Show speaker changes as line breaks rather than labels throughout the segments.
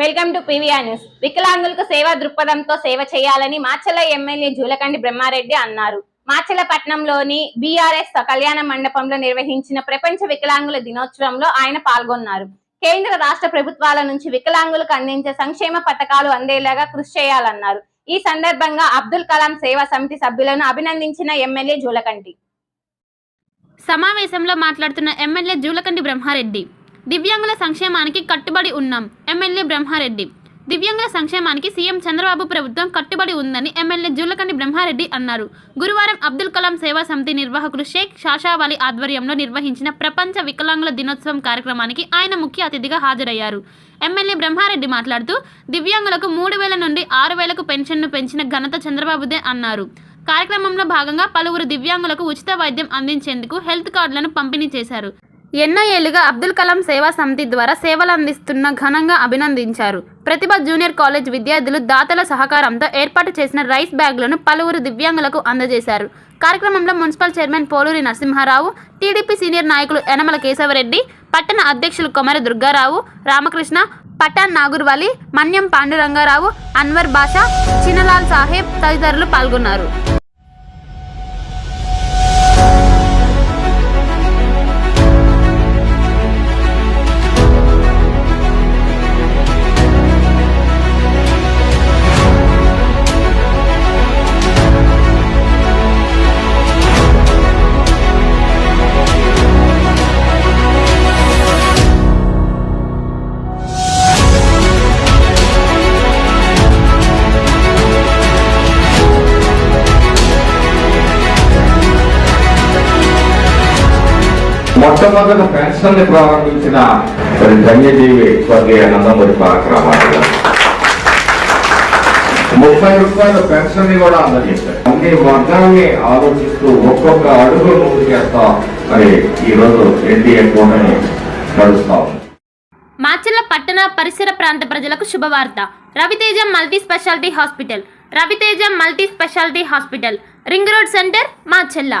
Welcome to PVR news. వికలాంగులకు సేవా దృక్పథంతో సేవ చేయాలని మాచల ఎమ్మెల్యే జూలకండి బ్రహ్మారెడ్డి అన్నారు. మాచలపట్నంలోని బీఆర్ఎస్ కళ్యాణ మండపంలో నిర్వహించిన ప్రపంచ వికలాంగుల దినోత్సవంలో ఆయన పాల్గొన్నారు. కేంద్ర రాష్ట్ర ప్రభుత్వాల నుంచి వికలాంగులకు అందించే సంక్షేమ పథకాలు అందేలాగా కృషి చేయాలన్నారు. ఈ సందర్భంగా అబ్దుల్ కలాం సేవా సమితి సభ్యులను అభినందించిన ఎమ్మెల్యే జూలకంటి.
సమావేశంలో మాట్లాడుతున్న ఎమ్మెల్యే జూలకండి బ్రహ్మారెడ్డి దివ్యాంగుల సంక్షేమానికి కట్టుబడి ఉన్నాం ఎమ్మెల్యే బ్రహ్మారెడ్డి. దివ్యాంగుల సంక్షేమానికి సీఎం చంద్రబాబు ప్రభుత్వం కట్టుబడి ఉందని ఎమ్మెల్యే జూలకండి బ్రహ్మారెడ్డి అన్నారు. గురువారం అబ్దుల్ కలాం సేవా సమితి నిర్వాహకులు షేక్ షాషావాలి ఆధ్వర్యంలో నిర్వహించిన ప్రపంచ వికలాంగుల దినోత్సవం కార్యక్రమానికి ఆయన ముఖ్య అతిథిగా హాజరయ్యారు. ఎమ్మెల్యే బ్రహ్మారెడ్డి మాట్లాడుతూ దివ్యాంగులకు మూడు వేల నుండి ఆరు వేలకు పెన్షన్ను పెంచిన ఘనత చంద్రబాబుదే అన్నారు. కార్యక్రమంలో భాగంగా పలువురు దివ్యాంగులకు ఉచిత వైద్యం అందించేందుకు హెల్త్ కార్డులను పంపిణీ చేశారు. ఎన్నో ఏళ్ళుగా అబ్దుల్ కలాం సేవా సమితి ద్వారా సేవలు అందిస్తున్న ఘనంగా అభినందించారు. ప్రతిభ జూనియర్ కాలేజ్ విద్యార్థులు దాతల సహకారంతో ఏర్పాటు చేసిన రైస్ బ్యాగులను పలువురు దివ్యాంగులకు అందజేశారు. కార్యక్రమంలో municipal chairman Poluri Narasimharao TDP senior నాయకులు యనమల కేశవరెడ్డి పట్టణ అధ్యక్షులు కొమర దుర్గారావు రామకృష్ణ పటాన్ నాగుర్వాలి మన్యం పాండురంగారావు అన్వర్ బాషా చిన్నలాల్ సాహెబ్ తదితరులు పాల్గొన్నారు.
మొట్టమొదటి పెన్షన్ని ప్రారంభించిన మరి ధన్యజీవి స్వర్గీయ నందమూరి కార్యక్రమాలు ముప్పై రూపాయల పెన్షన్ని కూడా అందజేశారు. అన్ని వర్గాన్ని ఆలోచిస్తూ ఒక్కొక్క అడుగు ముందుకేస్తా మరి ఈ రోజు ఎన్డీఏ కూటమి నడుస్తా ఉంది.
మాచెల్ల పట్టణ పరిసర ప్రాంత ప్రజలకు శుభవార్త. Raviteja multi specialty hospital. Raviteja multi specialty hospital. Ring road center Macherla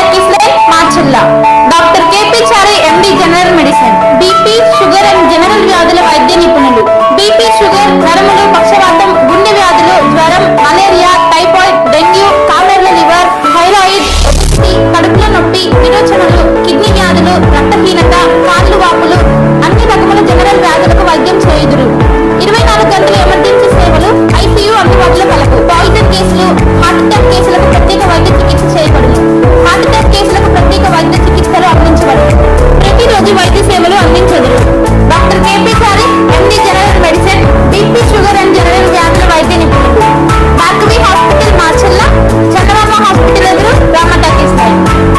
talkies line Macherla doctor KP Chari MD general medicine BP sugar and